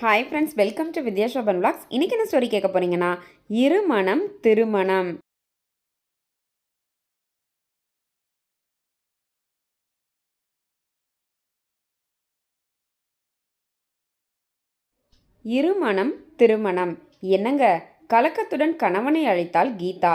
Hi friends welcome to Vidya Shoban vlogs. இன்றைக்கி என்ன story கேட்க போறீங்கன்னா இருமணம் திருமணம். இருமணம் திருமணம். என்னங்க? கலக்கத்துடன் கணவனை அழைத்தாள் கீதா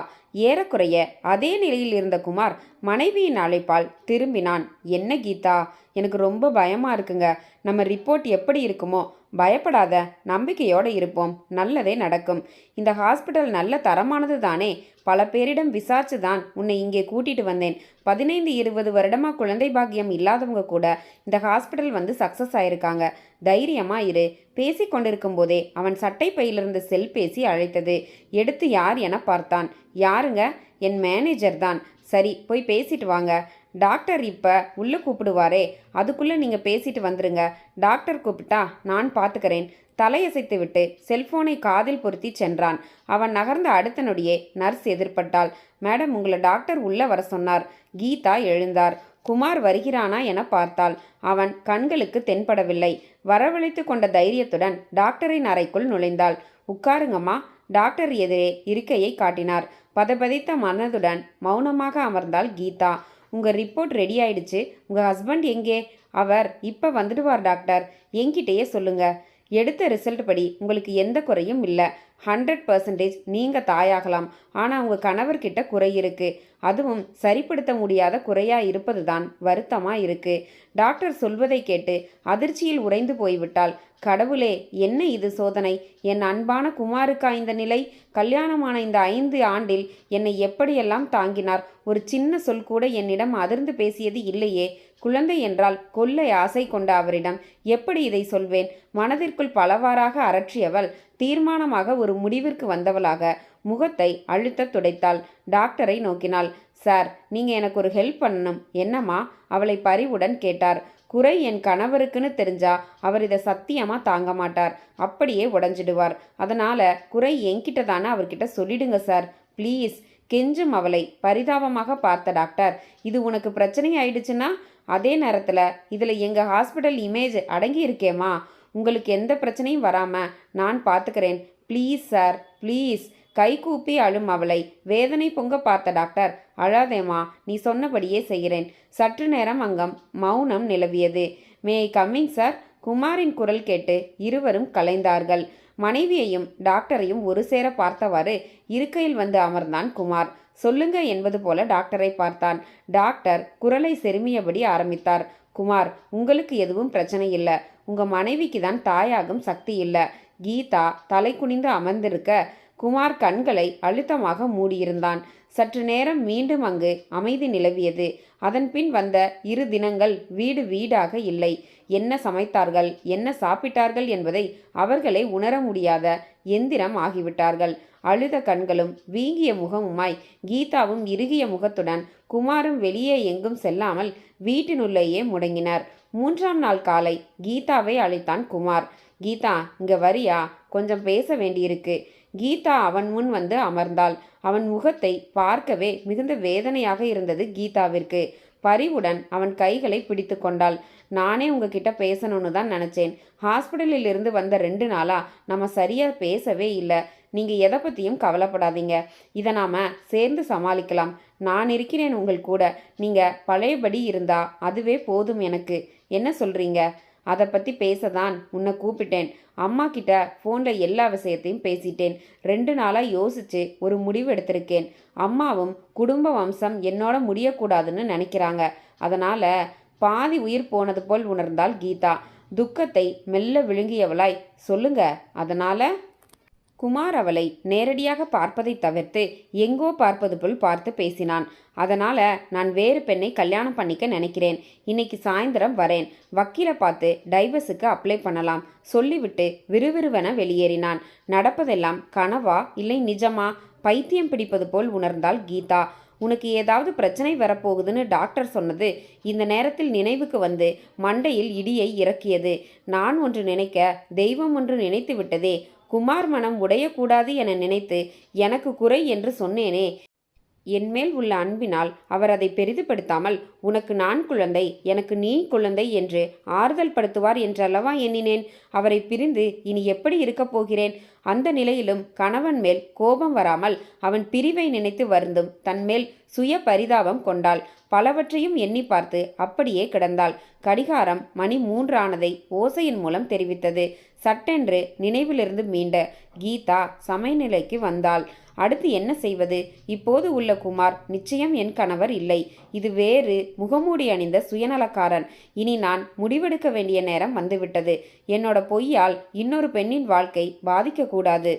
ஏறக்குறைய அதே நிலையில் இருந்த குமார் மனைவியின் அழைப்பால் திரும்பினான். என்ன கீதா? எனக்கு ரொம்ப பயமாக இருக்குங்க. நம்ம ரிப்போர்ட் எப்படி இருக்குமோ பயப்படாத நம்பிக்கையோடு இருப்போம். நல்லதே நடக்கும். இந்த ஹாஸ்பிட்டல் நல்ல தரமானது தானே? பல பேரிடம் விசாரிச்சு தான் உன்னை இங்கே கூட்டிட்டு வந்தேன். பதினைந்து இருபது வருடமா குழந்தை பாக்கியம் இல்லாதவங்க கூட இந்த ஹாஸ்பிட்டல் வந்து சக்ஸஸ் ஆயிருக்காங்க. தைரியமா இரு. பேசி கொண்டிருக்கும் போதே அவன் சட்டை பையிலிருந்து செல் பேசி அழைத்தது. எடுத்து யார் என பார்த்தான். யாருங்க? என் மேனேஜர் தான். சரி போய் பேசிட்டு வாங்க. டாக்டர் இப்போ உள்ளே கூப்பிடுவாரே. அதுக்குள்ளே நீங்கள் பேசிட்டு வந்துருங்க. டாக்டர் கூப்பிட்டா நான் பார்த்துக்கிறேன் தலையசைத்து விட்டு செல்போனை காதில் பொருத்தி சென்றான். அவன் நகர்ந்த அடுத்த நொடியே நர்ஸ் எதிர்பட்டாள். மேடம் உங்களை டாக்டர் உள்ளே வர சொன்னார். கீதா எழுந்தார். குமார் வருகிறானா என பார்த்தாள். அவன் கண்களுக்கு தென்படவில்லை. வரவழைத்து கொண்ட தைரியத்துடன் டாக்டரின் அறைக்குள் நுழைந்தாள். உட்காருங்கம்மா. டாக்டர் எதிரே இருக்கையை காட்டினார். பதபதித்த மனதுடன் மௌனமாக அமர்ந்தாள் கீதா. உங்கள் ரிப்போர்ட் ரெடி ஆயிடுச்சு. உங்கள் ஹஸ்பண்ட் எங்கே? அவர் இப்போ வந்துடுவார் டாக்டர் என்கிட்டயே சொல்லுங்கள் எடுத்த ரிசல்ட் படி உங்களுக்கு எந்த குறையும் இல்லை. ஹண்ட்ரட் பர்சன்டேஜ் நீங்கள் தாயாகலாம். ஆனால் உங்கள் கணவர்கிட்ட குறை இருக்கு. அதுவும் சரிப்படுத்த முடியாத குறையாக இருப்பது தான் வருத்தமாக இருக்கு. டாக்டர் சொல்வதை கேட்டு அதிர்ச்சியில் உறைந்து போய்விட்டால் கடவுளே என்ன இது சோதனை? என் அன்பான குமாருக்கா இந்த நிலை? கல்யாணமான இந்த ஐந்து ஆண்டில் என்னை எப்படியெல்லாம் தாங்கினார்? ஒரு சின்ன சொல் கூட என்னிடம் அதிர்ந்து பேசியது இல்லையே. குழந்தை என்றால் கொல்லை ஆசை கொண்ட அவரிடம் எப்படி இதை சொல்வேன்? மனதிற்குள் பலவாறாக அரற்றியவள் தீர்மானமாக ஒரு முடிவிற்கு வந்தவளாக முகத்தை அழுத்த துடைத்தாள். டாக்டரை நோக்கினாள். சார் நீங்க எனக்கு ஒரு ஹெல்ப் பண்ணணும். என்னம்மா? அவளை பரிவுடன் கேட்டார். குறை என் கணவருக்குன்னு தெரிஞ்சா அவர் இதை சத்தியமா தாங்க மாட்டார். அப்படியே உடஞ்சிடுவார். அதனால குறை என்கிட்ட தானே அவர்கிட்ட சொல்லிடுங்க சார். ப்ளீஸ். கெஞ்சும் அவளை பரிதாபமாக பார்த்த டாக்டர். இது உனக்கு பிரச்சனை ஆயிடுச்சுன்னா அதே நேரத்தில் இதில் எங்கள் ஹாஸ்பிட்டல் இமேஜ் அடங்கி இருக்கேம்மா. உங்களுக்கு எந்த பிரச்சனையும் வராமல் நான் பார்த்துக்கிறேன் ப்ளீஸ் சார் ப்ளீஸ் கை கூப்பி அழும் அவளை. வேதனை பொங்க பார்த்த டாக்டர் அழாதேம்மா நீ சொன்னபடியே செய்கிறேன். சற்று நேரம் அங்கம் மௌனம் நிலவியது. மே கம்மிங் சார் குமாரின் குரல் கேட்டு இருவரும் கலைந்தார்கள். மனைவியையும் டாக்டரையும் ஒரு சேர பார்த்தவாறு இருக்கையில் வந்து அமர்ந்தான் குமார். சொல்லுங்க என்பது போல டாக்டரை பார்த்தான். டாக்டர் குரலை செருமியபடி ஆரம்பித்தார். குமார் உங்களுக்கு எதுவும் பிரச்சனை இல்லை. உங்க மனைவிக்கு தான் தாயாகும் சக்தி இல்லை. கீதா தலை குனிந்து அமர்ந்திருக்க குமார் கண்களை அழுத்தமாக மூடியிருந்தான். சற்று நேரம் மீண்டும் அங்கு அமைதி நிலவியது. அதன் பின் வந்த இரு தினங்கள் வீடு வீடாக இல்லை. என்ன சமைத்தார்கள் என்ன சாப்பிட்டார்கள் என்பதை அவர்களே உணர முடியாத எந்திரம் ஆகிவிட்டார்கள். அழுத கண்களும் வீங்கிய முகமுமாய் கீதாவும் இறுகிய முகத்துடன் குமாரும் வெளியே எங்கும் செல்லாமல் வீட்டினுள்ளேயே முடங்கினர். மூன்றாம் நாள் காலை கீதாவை அழைத்தான் குமார். கீதா இங்க வரியா? கொஞ்சம் பேச வேண்டியிருக்கு. கீதா அவன் முன் வந்து அமர்ந்தாள். அவன் முகத்தை பார்க்கவே மிகுந்த வேதனையாக இருந்தது கீதாவிற்கு. பரிவுடன் அவன் கைகளை பிடித்து கொண்டாள். நானே உங்ககிட்ட பேசணும்னு தான் நினச்சேன். ஹாஸ்பிட்டலில் இருந்து வந்த ரெண்டு நாளா நம்ம சரியாக பேசவே இல்லை. நீங்கள் எதை பற்றியும் கவலைப்படாதீங்க. இதை நாம் சேர்ந்து சமாளிக்கலாம். நான் இருக்கிறேன் உங்கள் கூட. நீங்கள் பழையபடி இருந்தா அதுவே போதும் எனக்கு. என்ன சொல்கிறீங்க அதை பற்றி பேச தான் உன்னை கூப்பிட்டேன். அம்மா கிட்ட ஃபோனில் எல்லா விஷயத்தையும் பேசிட்டேன். ரெண்டு நாளாக யோசிச்சு ஒரு முடிவு எடுத்திருக்கேன். அம்மாவும் குடும்ப வம்சம் என்னோட முடியக்கூடாதுன்னு நினைக்கிறாங்க. அதனால் பாதி உயிர் போனது போல் உணர்ந்தாள் கீதா. துக்கத்தை மெல்ல விழுங்கியவளாய். சொல்லுங்க. அதனால் குமார் அவளை நேரடியாக பார்ப்பதை தவிர்த்து எங்கோ பார்ப்பது போல் பார்த்து பேசினான். அதனால நான் வேறு பெண்ணை கல்யாணம் பண்ணிக்க நினைக்கிறேன். இன்னைக்கு சாயந்தரம் வரேன். வக்கீலை பார்த்து டைவர்ஸுக்கு அப்ளை பண்ணலாம். சொல்லிவிட்டு விறுவிறுவென வெளியேறினான். நடப்பதெல்லாம் கனவா? இல்லை நிஜமா? பைத்தியம் பிடிப்பது போல் உணர்ந்தாள் கீதா. உனக்கு ஏதாவது பிரச்சனை வரப்போகுதுன்னு டாக்டர் சொன்னது இந்த நேரத்தில் நினைவுக்கு வந்து மண்டையில் இடியை இறக்கியது. நான் ஒன்று நினைக்க தெய்வம் ஒன்று நினைத்து விட்டதே. குமார் மனம் உடையக்கூடாது என நினைத்து எனக்கு குறை என்று சொன்னேனே. என்மேல் உள்ள அன்பினால் அவர் அதை பெரிதுபடுத்தாமல் உனக்கு நான் குழந்தை எனக்கு நீ குழந்தை என்று ஆறுதல் படுத்துவார் என்றல்லவா எண்ணினேன். அவரை பிரிந்து இனி எப்படி இருக்கப் போகிறேன்? அந்த நிலையிலும் கணவன் மேல் கோபம் வராமல் அவன் பிரிவை நினைத்து வருந்தும். தன்மேல் சுய பரிதாபம் கொண்டாள். பலவற்றையும் எண்ணி பார்த்து அப்படியே கிடந்தாள். கடிகாரம் மணி மூன்றானதை ஓசையின் மூலம் தெரிவித்தது. சட்டென்று நினைவிலிருந்து மீண்ட கீதா சமயநிலைக்கு வந்தாள். அடுத்து என்ன செய்வது? இப்போது உள்ள குமார் நிச்சயம் என் கணவர் இல்லை. இது வேறு முகமூடி அணிந்த சுயநலக்காரன். இனி நான் முடிவெடுக்க வேண்டிய நேரம் வந்துவிட்டது. என்னோட பொய்யால் இன்னொரு பெண்ணின் வாழ்க்கை பாதிக்கக்கூடாது.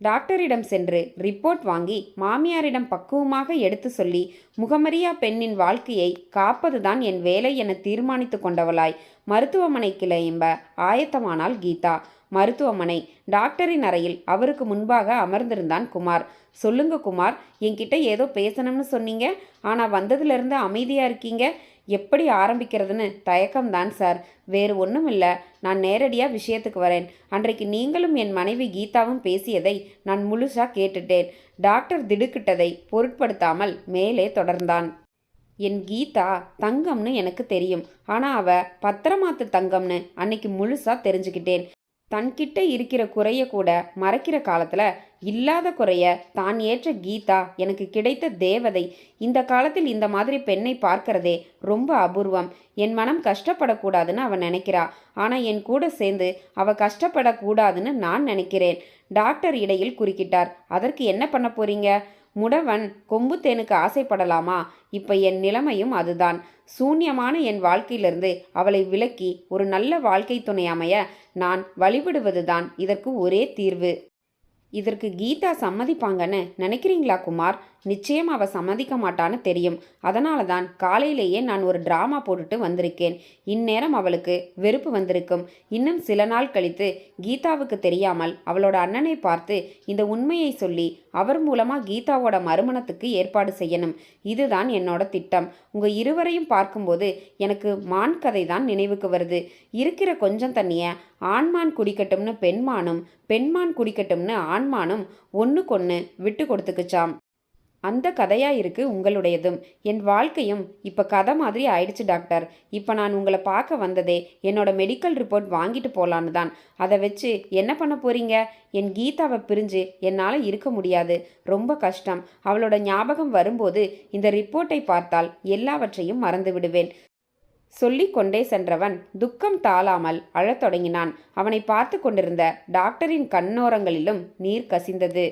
டாக்டரிடம் சென்று ரிப்போர்ட் வாங்கி மாமியாரிடம் பக்குவமாக எடுத்து சொல்லி முகமறியா பெண்ணின் வாழ்க்கையை காப்பதுதான் என் வேலை என தீர்மானித்து கொண்டவளாய். மருத்துவமனை கிளையம்ப ஆயத்தமானாள் கீதா. மருத்துவமனை டாக்டரின் அறையில் அவருக்கு முன்பாக அமர்ந்திருந்தான் குமார். சொல்லுங்க குமார் என்கிட்ட ஏதோ பேசணும்னு சொன்னீங்க. ஆனால் வந்ததுலேருந்து அமைதியாக இருக்கீங்க. எப்படி ஆரம்பிக்கிறதுன்னு தயக்கம்தான் சார். வேறு ஒன்றும் இல்லை நான் நேரடியாக விஷயத்துக்கு வரேன். அன்றைக்கு நீங்களும் என் மனைவி கீதாவும் பேசியதை நான் முழுசாக கேட்டுட்டேன். டாக்டர் திடுக்கிட்டதை பொருட்படுத்தாமல் மேலே தொடர்ந்தான். என் கீதா தங்கம்னு எனக்கு தெரியும். ஆனால் அவ பத்திரமாத்து தங்கம்னு அன்னைக்கு முழுசாக தெரிஞ்சுக்கிட்டேன். தன்கிட்ட இருக்கிற குறைய கூட மறைக்கிற காலத்தில் இல்லாத குறைய தான் ஏற்ற கீதா எனக்கு கிடைத்த தேவதை. இந்த காலத்தில் இந்த மாதிரி பெண்ணை பார்க்கறதே ரொம்ப அபூர்வம். என் மனம் கஷ்டப்படக்கூடாதுன்னு அவன் நினைக்கிறா. ஆனால் என் கூட சேர்ந்து அவ கஷ்டப்படக்கூடாதுன்னு நான் நினைக்கிறேன். டாக்டர் இடையில் குறுக்கிட்டார். அதற்கு என்ன பண்ண போறீங்க? முடவன் கொம்பு தேனுக்கு ஆசைப்படலாமா? இப்ப என் நிலைமையும் அதுதான். சூன்யமான என் வாழ்க்கையிலிருந்து அவளை விலக்கி ஒரு நல்ல வாழ்க்கை துணை அமைய நான் வழிபடுவதுதான் இதற்கு ஒரே தீர்வு. இதற்கு கீதா சம்மதிப்பாங்கன்னு நினைக்கிறீங்களா குமார்? நிச்சயம் அவ சம்மதிக்க மாட்டான்னு தெரியும். அதனால தான் காலையிலேயே நான் ஒரு டிராமா போட்டுட்டு வந்திருக்கேன். இந்நேரம் அவளுக்கு வெறுப்பு வந்திருக்கும். இன்னும் சில நாள் கழித்து கீதாவுக்கு தெரியாமல் அவளோட அண்ணனை பார்த்து இந்த உண்மையை சொல்லி அவர் மூலமாக கீதாவோட மறுமணத்துக்கு ஏற்பாடு செய்யணும். இதுதான் என்னோட திட்டம். உங்கள் இருவரையும் பார்க்கும்போது எனக்கு மான் கதை தான் நினைவுக்கு வருது. இருக்கிற கொஞ்சம் தண்ணியை ஆண்மான் குடிக்கட்டும்னு பெண்மானும் பெண்மான் குடிக்கட்டும்னு ஆண்மானும் ஒன்றுக்கொன்று விட்டு கொடுத்துக்குச்சாம். அந்த கதையா இருக்கு உங்களுடையதும். என் வாழ்க்கையும் இப்போ கதை மாதிரி ஆயிடுச்சு டாக்டர். இப்போ நான் உங்களை பார்க்க வந்ததே என்னோட மெடிக்கல் ரிப்போர்ட் வாங்கிட்டு போலான்னு தான். அதை வச்சு என்ன பண்ண போறீங்க? என் கீதாவை பிரிஞ்சு என்னால் இருக்க முடியாது. ரொம்ப கஷ்டம். அவளோட ஞாபகம் வரும்போது இந்த ரிப்போர்ட்டை பார்த்தால் எல்லாவற்றையும் மறந்து விடுவேன். சொல்லிக்கொண்டே சென்றவன் துக்கம் தாளாமல் அழத் தொடங்கினான். அவனை பார்த்து கொண்டிருந்த டாக்டரின் கண்ணோரங்களிலும் நீர் கசிந்தது.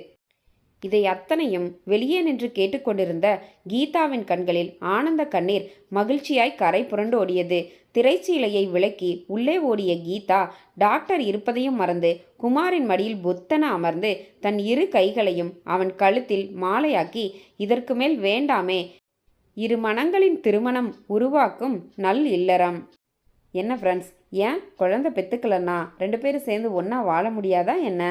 இதை அத்தனையும் வெளியே நின்று கேட்டுக்கொண்டிருந்த கீதாவின் கண்களில் ஆனந்த கண்ணீர் மகிழ்ச்சியாய் கரை புரண்டோடியது திரைச்சீலையை விலக்கி உள்ளே ஓடிய கீதா டாக்டர் இருப்பதையும் மறந்து குமாரின் மடியில் பொத்தன அமர்ந்து தன் இரு கைகளையும் அவன் கழுத்தில் மாலையாக்கி இதற்கு மேல் வேண்டாமே. இரு மனங்களின் திருமணம் உருவாக்கும் நல் இல்லறம். என்ன ஃப்ரெண்ட்ஸ் ஏன்? குழந்தை பெத்துக்கலன்னா ரெண்டு பேரும் சேர்ந்து ஒன்றா வாழ முடியாதா என்ன?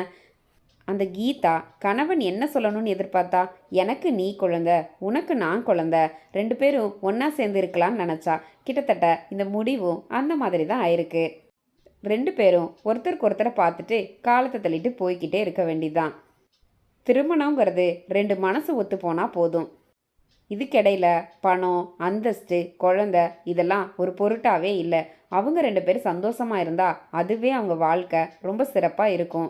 அந்த கீதா கணவன் என்ன சொல்லணும்னு எதிர்பார்த்தா எனக்கு நீ குழந்த உனக்கு நான் குழந்த ரெண்டு பேரும் ஒன்றா சேர்ந்து இருக்கலாம்னு நினச்சா கிட்டத்தட்ட இந்த முடிவும் அந்த மாதிரி தான் ஆயிருக்கு. ரெண்டு பேரும் ஒருத்தருக்கு ஒருத்தரை பார்த்துட்டு காலத்தை தள்ளிட்டு போய்கிட்டே இருக்க வேண்டியதுதான் திருமணங்கிறது ரெண்டு மனசு ஒத்து போனால் போதும். இதுக்கிடையில் பணம் அந்தஸ்து குழந்த இதெல்லாம் ஒரு பொருட்டாவே இல்லை. அவங்க ரெண்டு பேரும் சந்தோஷமாக இருந்தால் அதுவே அவங்க வாழ்க்கை ரொம்ப சிறப்பாக இருக்கும்.